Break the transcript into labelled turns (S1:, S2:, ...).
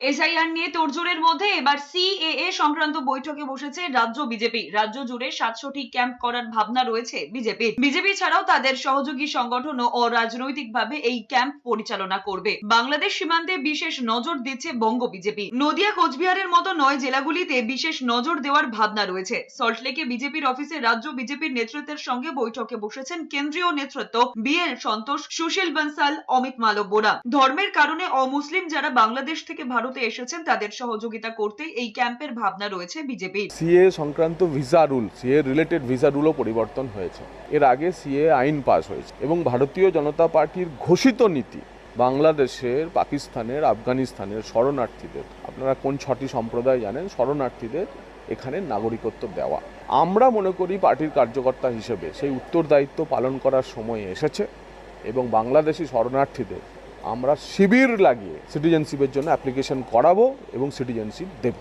S1: SIR নিয়ে তোড়জোড়ের মধ্যে এবার সিএএ সংক্রান্ত বৈঠকে বসেছে রাজ্য বিজেপি। রাজ্য জুড়ে সাতশোটি ক্যাম্প করার ভাবনা রয়েছে বিজেপির। বিজেপি ছাড়াও তাদের সহযোগী সংগঠনও অরাজনৈতিকভাবে এই ক্যাম্প পরিচালনা করবে। বাংলাদেশ সীমান্তে বিশেষ নজর দিচ্ছে বঙ্গ বিজেপি। নদিয়া, কোচবিহারের মতো নয় জেলাগুলিতে বিশেষ নজর দেওয়ার ভাবনা রয়েছে। সল্টলেকে বিজেপির অফিসে রাজ্য বিজেপির নেতৃত্বের সঙ্গে বৈঠকে বসেছেন কেন্দ্রীয় নেতৃত্ব বিএল সন্তোষ, সুশীল বনসাল, অমিত মালব্যরা। ধর্মের কারণে অমুসলিম যারা বাংলাদেশ থেকে ভারতে এসেছেন, তাদের সহযোগিতা করতে এই ক্যাম্পের ভাবনা রয়েছে বিজেপির।
S2: সিএ সংক্রান্ত visa rule, CA related visa রুলও পরিবর্তন হয়েছে। এর আগে সিএ আইন পাস হয়েছে এবং ভারতীয় জনতা পার্টির ঘোষিত নীতি, বাংলাদেশের, পাকিস্তানের, আফগানিস্তানের শরণার্থীদের, আপনারা কোন ছটি সম্প্রদায় জানেন, শরণার্থীদের এখানে নাগরিকত্ব দেওয়া। আমরা মনে করি পার্টির কার্যকর্তা হিসেবে সেই উত্তরদায়িত্ব পালন করার সময় এসেছে এবং বাংলাদেশি শরণার্থীদের আমরা শিবির লাগিয়ে সিটিজেনশিপের জন্য অ্যাপ্লিকেশন করাবো এবং সিটিজেনশিপ দেব।